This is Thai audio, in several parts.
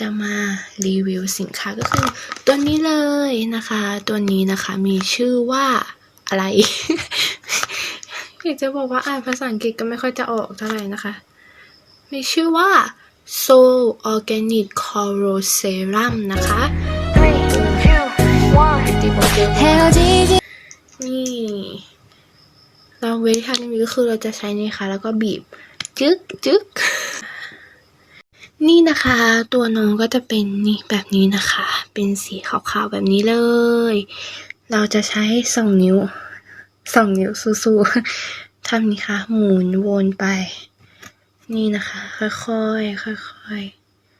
จะมารีวิวสินค้าก็คือ ตัวนี้เลยนะคะ ตัวนี้นะคะมีชื่อว่าอะไรอยากจะบอกว่าอ่านภาษาอังกฤษก็ไม่ค่อยจะออกเท่าไหร่นะคะ มีชื่อว่า Soul Organic Coral Serum นะคะ Three, two, one. นี่เราเวทีทำนี้ก็คือเราจะใช้นี่ค่ะ แล้วก็บีบ จึ๊กจึ๊ก นี่นะคะ ตัวน้องก็จะเป็นนี่แบบนี้นะคะ เป็นสีขาวๆแบบนี้เลย เราจะใช้สองนิ้วสองนิ้วสู้ๆทำนี่ค่ะหมุนวนไป นี่นะคะ ค่อยๆค่อย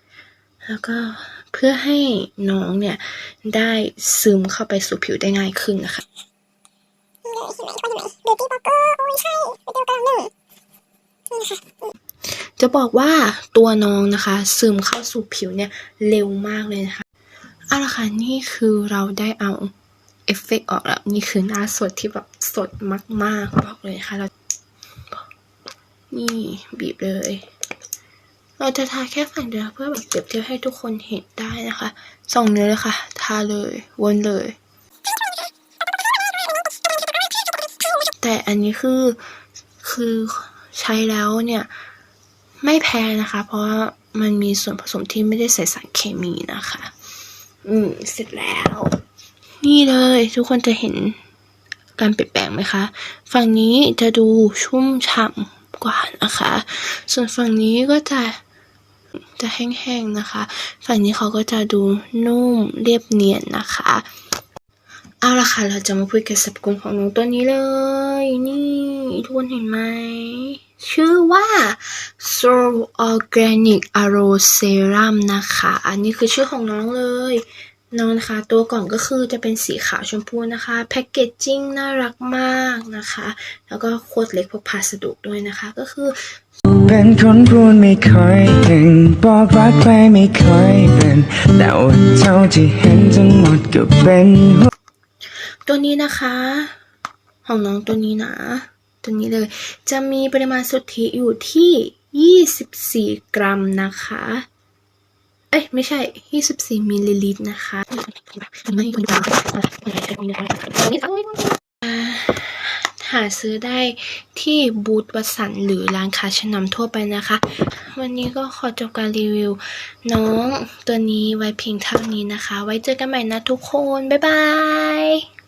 ๆแล้วก็เพื่อให้น้องเนี่ย ได้ซึมเข้าไปสู่ผิวได้ง่ายขึ้นนะคะบิวตี้บล็อกเกอร์โอ้ยใช่บิวตี้บล็อกเกอร์หนึ่งนี่นะคะ จะบอกว่าตัวน้องนะคะ ซึมเข้าสู่ผิวเนี่ยเร็วมากเลยนะคะเอาละค่ะนี่คือเราได้เอาเอฟเฟกต์ออกแล้ว นี่คือหน้าสดที่แบบสดมากๆบอกเลยนะคะเรานี่บีบเลย เราจะทาแค่ฝั่งเดียวเพื่อแบบเปรียบเทียบให้ทุกคนเห็นได้นะคะสองเนื้อเลยค่ะ ทาเลยวนเลย แต่อันนี้คือคือใช้แล้วเนี่ย ไม่แพ้นะคะ เพราะว่ามันมีส่วนผสมที่ไม่ได้ใส่สารเคมีนะคะ อืม เสร็จแล้ว นี่เลยทุกคนจะเห็นการเปลี่ยนแปลงไหมคะ ฝั่งนี้จะดูชุ่มฉ่ำกว่านะคะ ส่วนฝั่งนี้ก็จะจะแห้งๆนะคะ ฝั่งนี้เขาก็จะดูนุ่มเรียบเนียนนะคะ เอาละค่ะ เราจะมาพูดกับสรรพคุณของน้องตัวนี้เลย นี่ทุกคนเห็นไหม ชื่อว่า Soul Organic Aro Serum นะคะ อันนี้คือชื่อของน้องเลยน้องนะคะ ตัวกล่องก็คือจะเป็นสีขาวชมพูนะคะ แพคเกจจิ้งน่ารักมากนะคะ แล้วก็โคตรเล็กพกพาสะดวกด้วยนะคะก็คือ เป็นคนพูดไม่ค่อยเก่งบอกรักใครไม่ค่อยเป็นแต่ว่าเท่าที่เห็นทั้งหมดก็เป็นหัวตัวนี้นะคะ ของน้องตัวนี้นะ ตัวนี้เลย จะมีปริมาณสุทธิอยู่ที่ 24 กรัมนะคะ เอ้ย ไม่ใช่ 24 มิลลิลิตรนะคะไม่คุณตาหาซื้อได้ที่บูธวัสันหรือร้านค้าชั้นนำทั่วไปนะคะ วันนี้ก็ขอจบการรีวิว น้องตัวนี้ไว้เพียงเท่านี้นะคะ ไว้เจอกันใหม่นะทุกคน บ๊ายบาย